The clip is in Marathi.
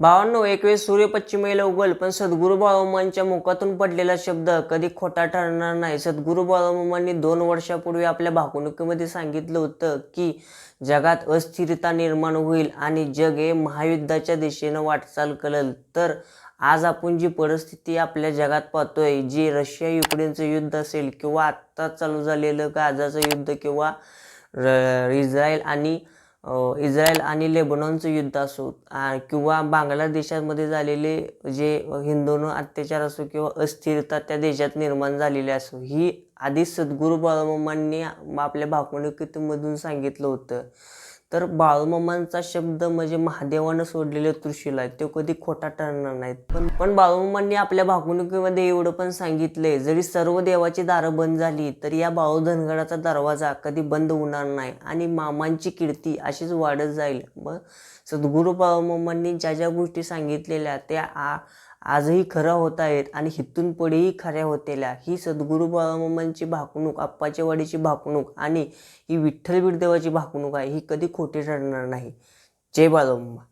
भावांनो एक सूर्यपश्चिमेला सूर्य पश्चिमेला उगल पण सद्गुरू बाळोमांच्या मुखातून पडलेला शब्द कधी खोटा ठरणार नाही. सद्गुरू बाळोमांनी दोन वर्षापूर्वी आपल्या भागवणुकीमध्ये सांगितलं होतं की जगात अस्थिरता निर्माण होईल आणि जग हे महायुद्धाच्या दिशेनं वाटचाल करेल. तर आज आपण जी परिस्थिती आपल्या जगात पाहतोय जी रशिया युक्रेनचं युद्ध असेल किंवा आत्ता चालू झालेलं गाजाचं युद्ध किंवा र इस्रायल आणि इस्रायल आणि लेबनॉनचं युद्ध असो किंवा बांगलादेशामध्ये झालेले जे हिंदूंवर अत्याचार असो किंवा अस्थिरता त्या देशात निर्माण झालेली असो ही आधी सद्गुरू बाळूमामांनी आपल्या भाकुणुकीतमधून सांगितलं होतं. तर बाळूमामांचा शब्द म्हणजे महादेवानं सोडलेले त्रिशूल आहेत. तो कधी खोटा ठरणार नाहीत. पण पण बाळूमामांनी आपल्या भागवणुकीमध्ये एवढं पण सांगितलंय जरी सर्व देवाची दारं बंद झाली तरी या बाळू धनगडाचा दरवाजा कधी बंद होणार नाही आणि मामांची कीर्ती अशीच वाढत जाईल. मग सद्गुरू बाळूमामांनी ज्या ज्या गोष्टी सांगितलेल्या त्या आ आजही खरा होत आहेत आणि हिथून पुढेही खऱ्या होतेल्या. ही सद्गुरू बाबामांची भाकणूक आप्पाच्या वाडीची भाकणूक आणि ही विठ्ठल बिरदेवाची भाकणूक आहे ही कधी खोटी ठरणार नाही. जय बाळूमामा.